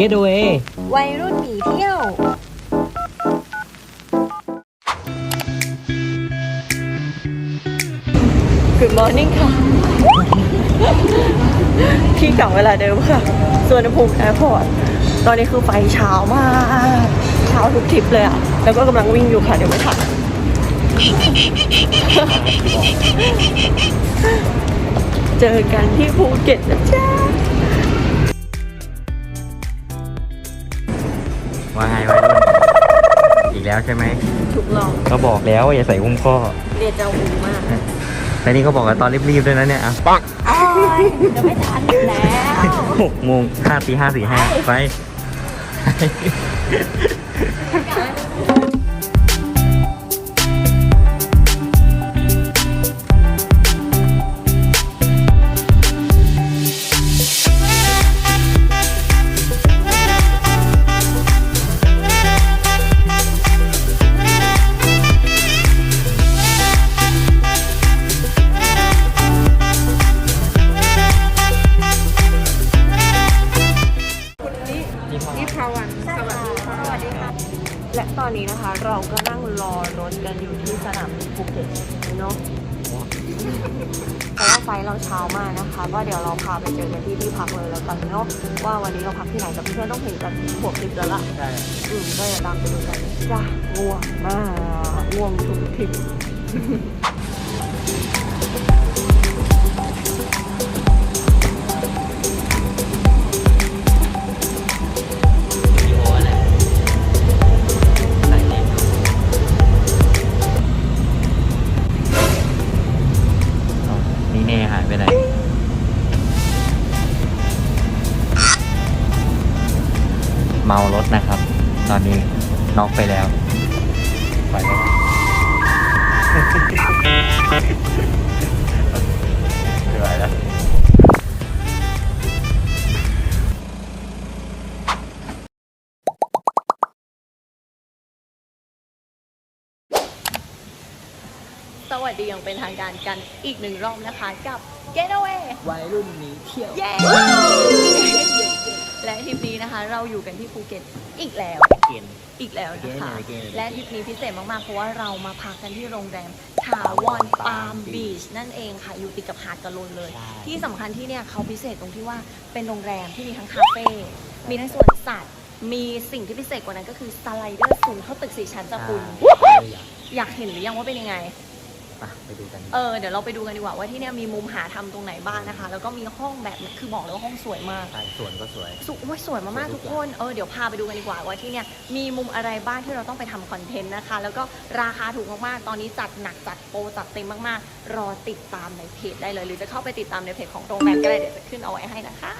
Get away วัยรุ่นหนีเที่ยว Good morning ค่ะ ที่เก่าเวลาเดิมค่ะสวนภูมิแอร์พอร์ต ตอนนี้คือไฟเช้ามาก เช้าทุกทริปเลยอะแล้วก็กำลังวิ่งอยู่ค่ะ เดี๋ยวไม่ทันเจอกันที่ภูเก็ตนะจ๊ะ ว่าไงวัยรุ่นอีกแล้วใช่ไหมถูกลองก็บอกแล้วว่าอย่าใส่หุ้มข้อเรียนจะหูมากแต่นี่ก็บอกว่าตอนรีบๆด้วยนะเนี่ยอะปังโอ้ยจะไม่ทันอยู่แล้วหกโมงห้าตีห้าสี่ห้าไป และตอนนี้นะคะเราก็นั่งรอรถกันอยู่ที่สนามบินภูเก็ตเนาะเพราะว่าไฟล์เราเช้ามากนะคะ ก็เดี๋ยวเราพาไปเจอกันที่ที่พักเลยแล้วกันเนาะว่าวันนี้เราพักที่ไหนแต่เพื่อนๆต้องเห็นจากหัวคลิปแล้วล่ะใช่อืมก็อย่าตามไปดูกันจ้าง่วงมากง่วงทุกทริป นี้น็อกไปแล้วไปแล้วไม่ไหวแล้วสวัสดีอย่างเป็นทางการกันอีกหนึ่งรอบนะคะกับ Getaway วัยรุ่นหนีเที่ยว เย้ และทริปนี้นะคะ เราอยู่กันที่ภูเก็ตอีกแล้ว เกณฑ์ อีกแล้วนะคะ Again and again และทริปนี้พิเศษมาก ๆ เพราะว่าเรามาพักกันที่โรงแรมทาวอนปาล์มบีชนั่นเองค่ะ อยู่ติดกับหาดกะลนเลย ใช่ ที่สำคัญที่เนี่ยเขาพิเศษตรงที่ว่าเป็นโรงแรมที่มีทั้งคาเฟ่ มีทั้งสวนสัตว์ มีสิ่งที่พิเศษกว่านั้นก็คือสไลเดอร์สูงเท่าตึกสี่ชั้นจะคุณ อยากเห็นหรือยังว่าเป็นยังไงอะ ไปดูกัน เออเดี๋ยวเราไปดูกันดีกว่าว่าที่เนี่ยมีมุมหาทำตรงไหนบ้างนะคะ แล้วก็มีห้องแบบคือบอกเลยว่าห้องสวยมากใช่สวนก็สวยสุโอ้ยสวยมากๆทุกคนเออเดี๋ยวพาไปดูกันดีกว่าว่าที่เนี่ยมีมุมอะไรบ้างที่เราต้องไปทำคอนเทนต์นะคะ แล้วก็ราคาถูกมากๆตอนนี้จัดหนักจัดโปรจัดเต็มมากๆ รอติดตามในเพจได้เลย หรือจะเข้าไปติดตามในเพจของโรงแรมก็ได้เดี๋ยวจะขึ้นเอาไว้ให้นะคะ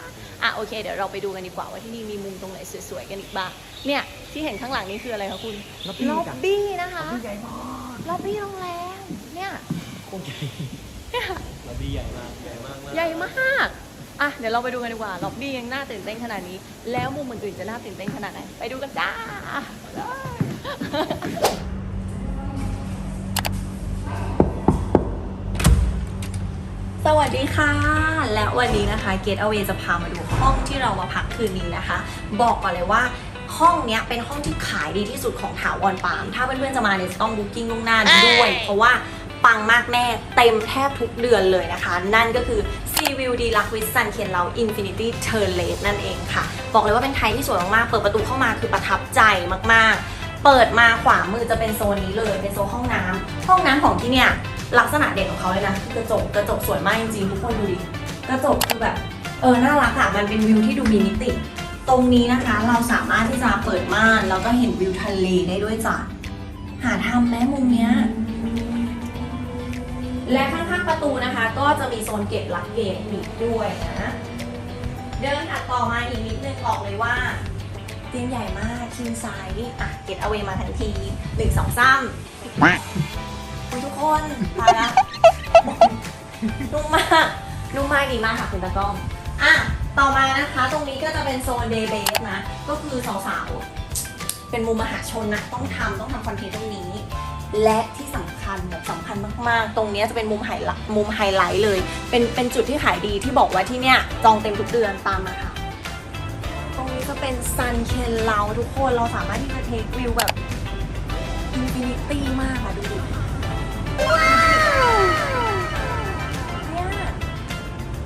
อะโอเคเดี๋ยวเราไปดูกันดีกว่าว่าที่นี่มีมุมตรงไหนสวยๆกันอีกบ้างเนี่ยที่เห็นข้างหลังนี้คืออะไรคะคุณล็อบบี้ล็อบจ้ะบี้นะคะใหญ่มากล็อบบี้โรงแรมเนี่ย โคตรใหญ่เนี่ยล็อบบี้ใหญ่มากใหญ่มากใหญ่มากอะเดี๋ยวเราไปดูกันดีกว่าล็อบบี้ยังน่าตื่นเต้นขนาดนี้ แล้วมุมอื่นๆจะน่าตื่นเต้นขนาดไหนไปดูกันจ้าสวัสดีค่ะ และวันนี้นะคะ Get Away จะพามาดูห้องที่เรามาพักคืนนี้นะคะ บอกก่อนเลยว่าห้องเนี้ยเป็นห้องที่ขายดีที่สุดของถาวรปาล์มถ้าเพื่อนๆจะมาเนี่ยจะต้องบุ๊กิ้งล่วงหน้าด้วย เพราะว่า ปังมากแน่ เต็มแทบทุกเดือนเลยนะคะ นั่นก็คือ Sea View d e l u x e with Sun เขียนเรา Infinity Terrace นั่นเองค่ะ บอกเลยว่าเป็นไทยที่สวยมากๆ เปิดประตูเข้ามาคือประทับใจมากๆ เปิดมาขวามือจะเป็นโซนนี้เลย เป็นโซนห้องน้ำห้องน้ำของที่เนี่ยลักษณะเด่นของเขาเลยนะคือกระจกกระจกสวยมากจริงๆทุกคนดูดิกระจกคือแบบเออน่ารักอะมันเป็นวิวที่ดูมีมิติ ตรงนี้นะคะเราสามารถที่จะเปิดม่านแล้วก็เห็นวิวทะเลได้ด้วยจ้ะหาทำแม้มุมเนี้ย และข้างๆประตูนะคะ ก็จะมีโซนเก็บลักเกจอีกด้วยนะเดินถัดต่อมาอีกนิดนึงบอกเลยว่าเตียงใหญ่มากคิงไซส์อะเก็ตเอาไว้มาทันทีหนึ่งสองสามคุณทุกคนตายละนุ่มมากนุ่มมากดีมากค่ะคุณตากล้องอะต่อมานะคะตรงนี้ก็จะเป็นโซนเดย์เบสนะ ก็คือสาวๆเป็นมุมมหาชนนะ ต้องทำต้องทำคอนเทนต์ตรงนี้ และที่สำ มาก ๆ ตรงนี้จะเป็นมุมไฮไลท์มุมไฮไลท์เลย เป็นเป็นจุดที่ขายดีที่บอกว่าที่เนี้ยจองเต็มทุกเดือนตามมาค่ะ ตรงนี้จะเป็นซันเคนเราทุกคนเราสามารถที่จะเทควิวแบบอินฟินิตี้มากอะดูดิเนี่ย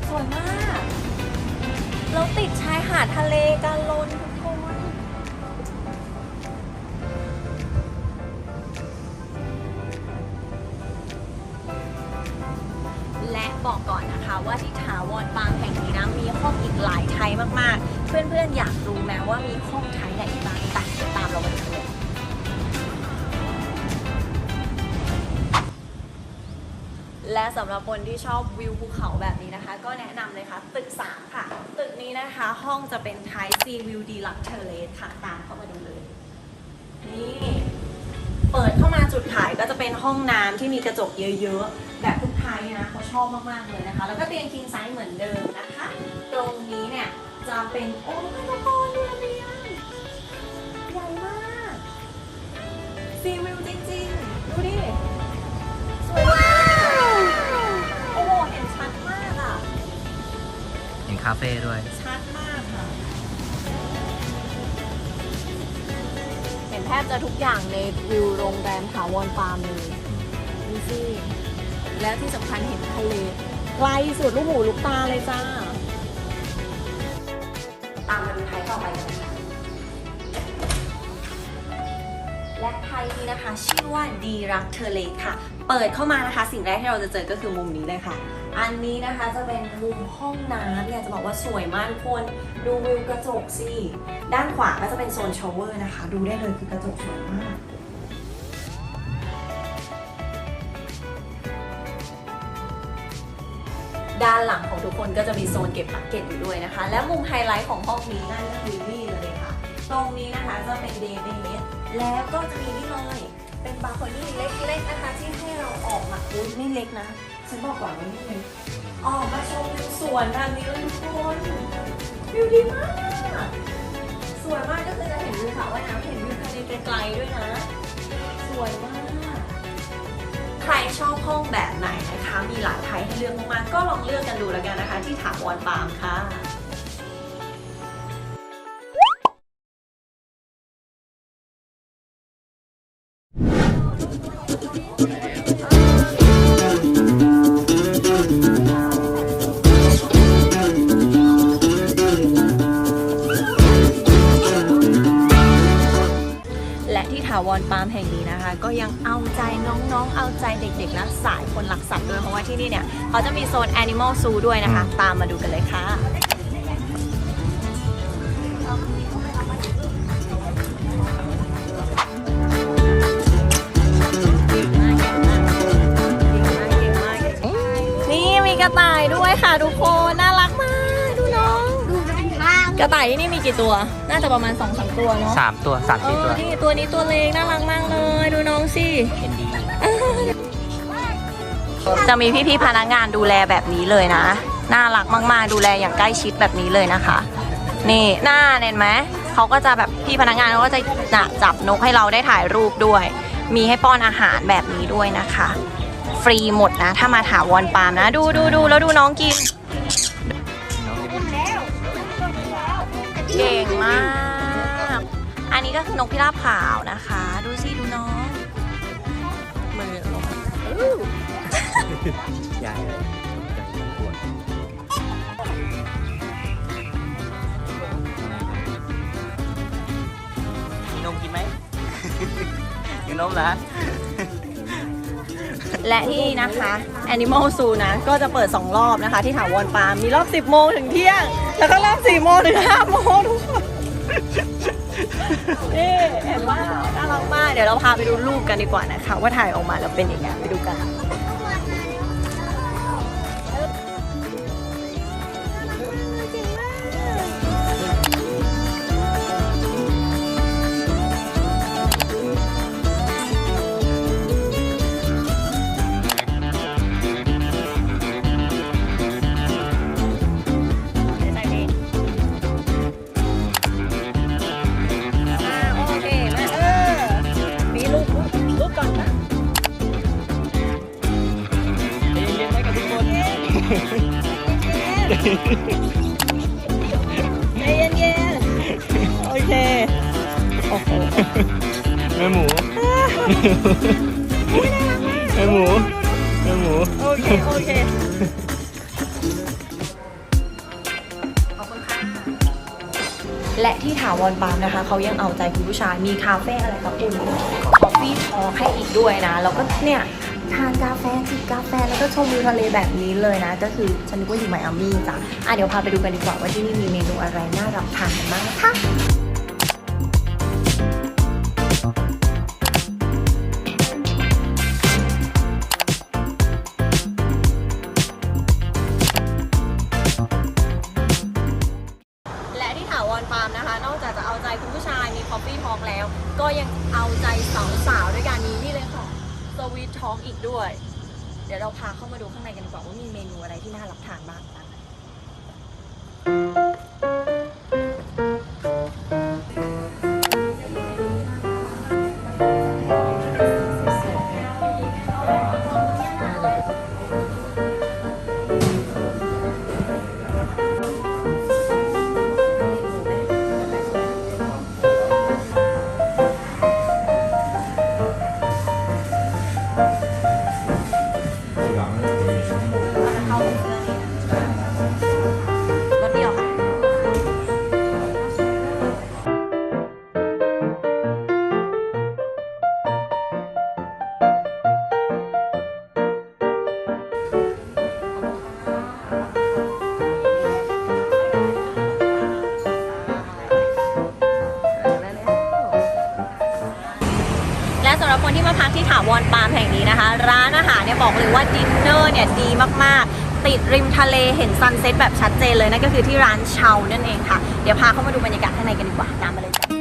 สวยมาก เราติดชายหาดทะเลกันลนทุก เพื่อนๆอยากรู้ไหมว่ามีห้องไทยไหนบ้างไปตามเราไปดูเลยและสำหรับคนที่ชอบวิวภูเขาแบบนี้นะคะ ก็แนะนำเลยค่ะ ตึก 3 ค่ะ ตึกนี้นะคะห้องจะเป็นไทยซีวิวดีลักเทเลสค่ะ ตามเข้ามาดูเลย นี่ เปิดเข้ามาจุดขายก็จะเป็นห้องน้ำที่มีกระจกเยอะๆ แบบทุกไทยนะเขาชอบมากๆเลยนะคะ แล้วก็เตียงคิงไซส์เหมือนเดิมนะคะ ตรงนี้เนี่ย จะเป็นโอ้ยทุกคนดูระเบียงใหญ่มากซีวิวจริงๆ ดูดิสวยมากโอ้โหเห็นชัดมากอะ เห็นคาเฟ่ด้วย ชัดมากค่ะ เห็นแทบจะทุกอย่างในวิวโรงแรมถาวรฟาร์มเลยดูสิแล้วที่สำคัญเห็นทะเลไกลสุดลูกหูลูกตาเลยจ้า ตามมาดูไทยต่อไปกันนะคะและไทยนี้นะคะ ชื่อว่าดีรักเทเลค่ะ เปิดเข้ามานะคะ สิ่งแรกที่เราจะเจอก็คือมุมนี้เลยค่ะ อันนี้นะคะจะเป็นมุมห้องน้ำเนี่ยจะบอกว่าสวยมากทุกคนดูวิวกระจกสิ ด้านขวาก็จะเป็นโซนชอวเวอร์นะคะ ดูได้เลยคือกระจกสวยมาก ด้านหลังของทุกคนก็จะมีโซนเก็บบักเก็ตอยู่ด้วยนะคะ และมุมไฮไลท์ของห้องนี้นั่นก็คือนี่เลยค่ะ ตรงนี้นะคะจะเป็นเดย์เบสแล้วก็จะมีนี่เลยเป็นบาร์โคนี่เล็กๆนะคะ ที่ให้เราออกมาอุ้ยไม่เล็กนะฉันบอกก่อนว่านี่เลยออกมาชมวิวสวนแบบนี้เลยทุกคนวิวดีมากสวยมากก็คือจะเห็นวิวสระว่ายน้ำเห็นวิวทะเลไกลๆด้วยนะ สวยมาก ใครชอบห้องแบบไหนนะคะ มีหลายไทยให้เลือกมากๆก็ลองเลือกกันดูแล้วกันนะคะ ที่ถาวรฟาร์มค่ะ รฟาร์มแห่งนี้นะคะ ก็ยังเอาใจน้องๆ เอาใจเด็กๆ และสายคนรักสัตว์ด้วย เพราะว่าที่นี่เนี่ยเขาจะมีโซน Animal Zoo ด้วยนะคะ ตามมาดูกันเลยค่ะนี่มีกระต่ายด้วยค่ะทุกคน น่ารัก ระต่ายที่นี่มีกี่ตัว น่าจะประมาณ2อสตัวเนาะสามตัวสามเอสี่อตัวนี่ตัวนี้ตัวเล็กน่ารักมากเลย ดูน้องสิ เอ็นดีจะมีพี่ๆพนักงานดูแลแบบนี้เลยนะ น่ารักมากๆ ดูแลอย่างใกล้ชิดแบบนี้เลยนะคะ นี่หน้าเห็นไหมเขาก็จะแบบพี่พนักงานเขาก็จะน่ะจับนกให้เราได้ถ่ายรูปด้วย มีให้ป้อนอาหารแบบนี้ด้วยนะคะ ฟรีหมดนะ ถ้ามาถาวรปาล์มนะ ดูดูดูแล้วดูน้องกิน เก่งมาก อันนี้ก็คือนกพิราบขาวนะคะ ดูสิดูน้อง มือลงมาอู้ใหญ่เลยจะปวดมีนมกินไหมมีนมเหรอและที่นี่นะคะ Animal Zoo นะ ก็จะเปิด 2 รอบนะคะ ที่ถาวรปาล์มมีรอบ 10 โมงถึงเที่ยง แล้วก็ร่าง4โมงถึง5โมงทุกคนนี่เห็นว่าน่ารักมาก เดี๋ยวเราพาไปดูรูปกันดีกว่านะคะ ว่าถ่ายออกมาแล้วเป็นยังไงไปดูกัน แม่หมูแม่หมู โอเค โอเคขอบคุณค่ะและที่ถาวรปาล์มนะคะ เขายังเอาใจคุณผู้ชายมีคาเฟ่อะไรครับคุณคอฟฟี่ทอให้อีกด้วยนะ แล้วก็เนี่ย ทานกาแฟจิบกาแฟ แล้วก็ชมวิวทะเลแบบนี้เลยนะ ก็คือฉันนึกว่าอยู่ไมอามี่จ้ะอะเดี๋ยวพาไปดูกันดีกว่าว่าที่นี่มีเมนูอะไรน่ารับทานกันบ้างนะคะและ ร้านอาหารเนี่ยบอกเลยว่าดินเนอร์เนี่ยดีมากๆ ติดริมทะเลเห็นซันเซ็ตแบบชัดเจนเลยนั่นก็คือที่ร้านเชานั่นเองค่ะ เดี๋ยวพาเข้ามาดูบรรยากาศข้างในกันดีกว่าตามมาเลยจ้ะ